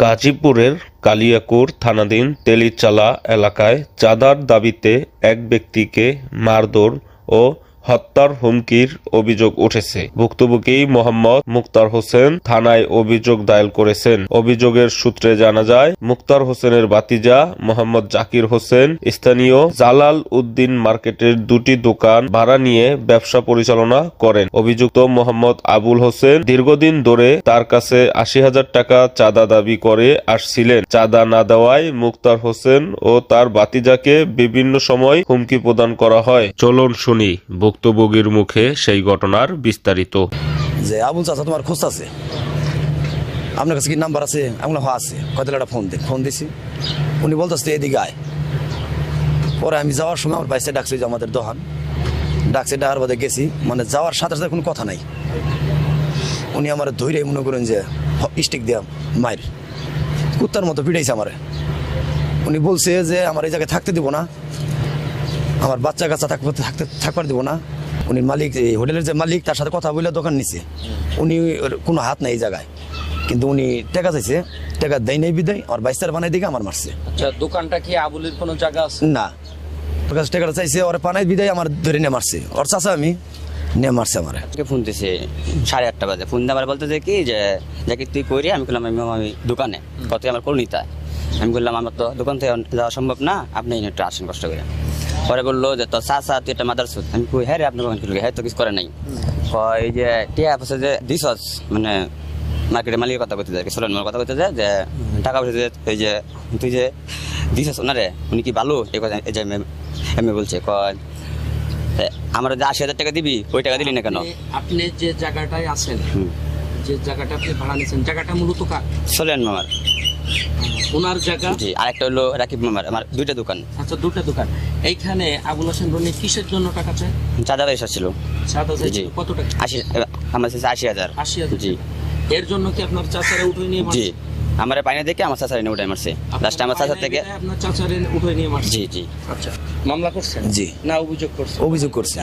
গাজীপুরের কালিয়াকুর থানাধীন তেলিচালা এলাকায় চাঁদার দাবিতে এক ব্যক্তিকে মারধর ও হত্যার হুমকির অভিযোগ উঠেছে। ভুক্তভোগী মোহাম্মদ মুক্তার হোসেন থানায় অভিযোগ দায়ের করেছেন। অভিযোগের সূত্রে জানা যায়, মুক্তার হোসেনের বাতিজা মোহাম্মদ জাকির হোসেন স্থানীয় জালাল উদ্দিন মার্কেটের দুটি দোকান ভাড়া নিয়ে ব্যবসা পরিচালনা করেন। অভিযুক্ত মোহাম্মদ আবুল হোসেন দীর্ঘদিন ধরে তার কাছে আশি হাজার টাকা চাঁদা দাবি করে আসছিলেন। চাঁদা না দেওয়ায় মুক্তার হোসেন ও তার বাতিজাকে বিভিন্ন সময় হুমকি প্রদান করা হয়। চলুন শুনি ভুক্তভোগীর মুখে সেই ঘটনার বিস্তারিত। যে আবুল চাচা তোমার খোঁজ আছে? আপনার কাছে কি নাম্বার আছে? আমি হ্যাঁ আছে। কয়তালে একটা ফোন দে ফোন দিছি। উনি বলতেছে, এদিকে আয়। পরে আমি যাওয়ার সময় আমার বাইসে ডাকছে যে আমাদের দোকান ডাকছে ডাকার বাদে গেছি। মানে যাওয়ার সাথে সাথে কোনো কথা নাই। উনি আমার ধৈর্য মনে করেন যে স্টিক দিয়া মায়ের কুত্তার মতো পিটাইছে আমারে। উনি বলছে যে, আমার এই জায়গায় থাকতে দিব না। আমার বাচ্চা কাচ্চা থাকতে থাকতে থাকবার দিব না। উনি মালিক এই হোটেলের যে মালিক তার সাথে কথা বলে দোকান নিছে। উনি ওর কোনো হাত নাই এই জায়গায়। কিন্তু উনি টাকা চাইছে টাকা দেয় নেই বিদায় আমার বাইস্তার বানাই দিকে আমার মারছে। আচ্ছা দোকানটা কি আবুলের কোনো জায়গা আছে? না। কাছে টাকাটা চাইছে ওর পানাই বিদায় আমার ধরে নিয়ে মারছে। ওর চাচা আমি নিয়ে মারছে আমার। আজকে ফোন দিছে সাড়ে আটটা বাজে। ফোন দিয়ে আমার বলতে যে কি যে যাকে তুই করি আমি বললাম আমি আমি দোকানে। কত আমার করুনিতা আমি বললাম আমার তো দোকান থেকে যাওয়া সম্ভব না। আপনি একটু আসেন কষ্ট করে। পরে বলল যে তোর চা চা তুই একটা মাদার সুদ আমি কই হ্যাঁ রে আপনি কখন হ্যাঁ তো কিছু করে নাই। কয় যে টিয়া আছে যে দিছস? মানে মার্কেটে মালিকের কথা বলতে যায় সোলেন কথা বলতে যায় যে টাকা পয়সা যে এই যে তুই যে দিছস ওনারে উনি কি ভালো? এই কথা এই যে এমএ বলছে কয় আমার যে আশি হাজার টাকা দিবি ওই টাকা দিলি না কেন? আপনি- আপনি যে জায়গাটায় আছেন যে জায়গাটা আপনি ভাড়া নিয়েছেন জায়গাটা মূলত কার? সোলেন মামার। ওনার জায়গা? জি আরেকটা হলো রাকিব মামার আমার দুইটা দোকান। আচ্ছা দুটো দোকান। এইখানে আবুল হোসেন রনি কিসের জন্য টাকা চায়? চাঁদা পয়সা ছিল। সাদা জি। কত টাকা? আশি আমার কাছে আশি হাজার। আশি হাজার জি। এর জন্য কি আপনার চাচারে উঠে নিয়ে জি। আমার দেখে আমার চাচার এনে উঠাই মারছে। লাস্টে আমার চাচার থেকে আপনার চাচারে উঠে নিয়ে মারছে? জি জি। আচ্ছা। মামলা করছেন? জি। না অভিযোগ করছেন? অভিযোগ করছে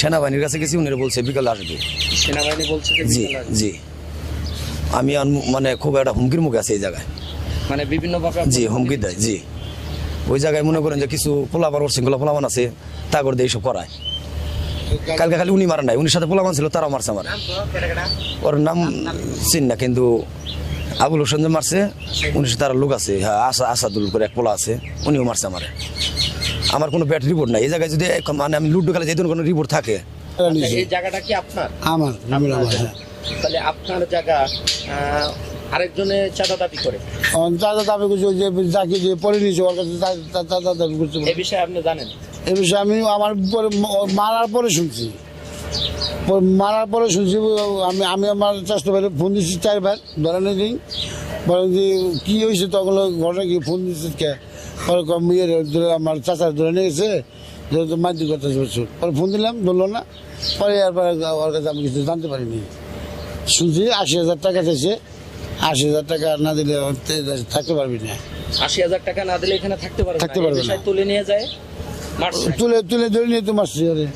সেনাবাহিনীর কাছে। গেছি উনি বলছে বিকালে আসবে। সেনাবাহিনী বলছে জি জি। আমি আন- মানে খুব একটা হুমকির মুখে আছে এই জায়গায়। মানে বিভিন্ন জি হুমকি দেয় জি। ওই জায়গায় মনে করেন যে কিছু পোলাপার ওর সিঙ্গলা পোলাপান আছে তা করে দিয়ে এইসব করায়। কালকে খালি উনি মারা নাই উনির সাথে পোলাপান ছিল তারাও মারছে আমার। ওর নাম চিন না কিন্তু আবুল হোসেন যে মারছে সাথে তার লোক আছে হ্যাঁ আশা আসাদুল করে এক পোলা আছে উনিও মারছে আমার। আমার কোনো ব্যাড রিপোর্ট নাই এই জায়গায় যদি মানে আমি লুডো খেলে যেহেতু কোনো রিপোর্ট থাকে এই জায়গাটা কি আপনার? আমার আমার আমার হ্যাঁ। তাহলে আপনার জায়গা আরেকজনে চাঁদা দাবি করে। আমার দাবি করছে যে যাকে যে পড়ে নিয়েছে ওর কাছে তা- দাবি করছে। এই বিষয়ে আপনি জানেন? এ বিষয়ে আমি আমার পরে মারার পরে শুনছি। মারার পরে শুনছি আমি আমি আমার চেষ্টা করে ফোন দিচ্ছি চারবার ধরে নেই বলেন যে কী হয়েছে তখন ঘটনা কি? ফোন দিচ্ছে কে? পরে কম ইয়ে ধরে আমার চাচা ধরে নিয়ে গেছে। ধরে মাইতি কথা বলছো পরে ফোন দিলাম ধরলো না। পরে এরপরে ওর কাছে আমি কিছু জানতে পারিনি। শুনছি আশি হাজার টাকা চাইছে আশি হাজার টাকা না দিলে থাকতে পারবি না। আশি হাজার টাকা না দিলে এখানে থাকতে পারবে থাকতে পারবে। তুলে নিয়ে যায় তুলে তুলে ধরে নিয়ে তো মারছি আরে।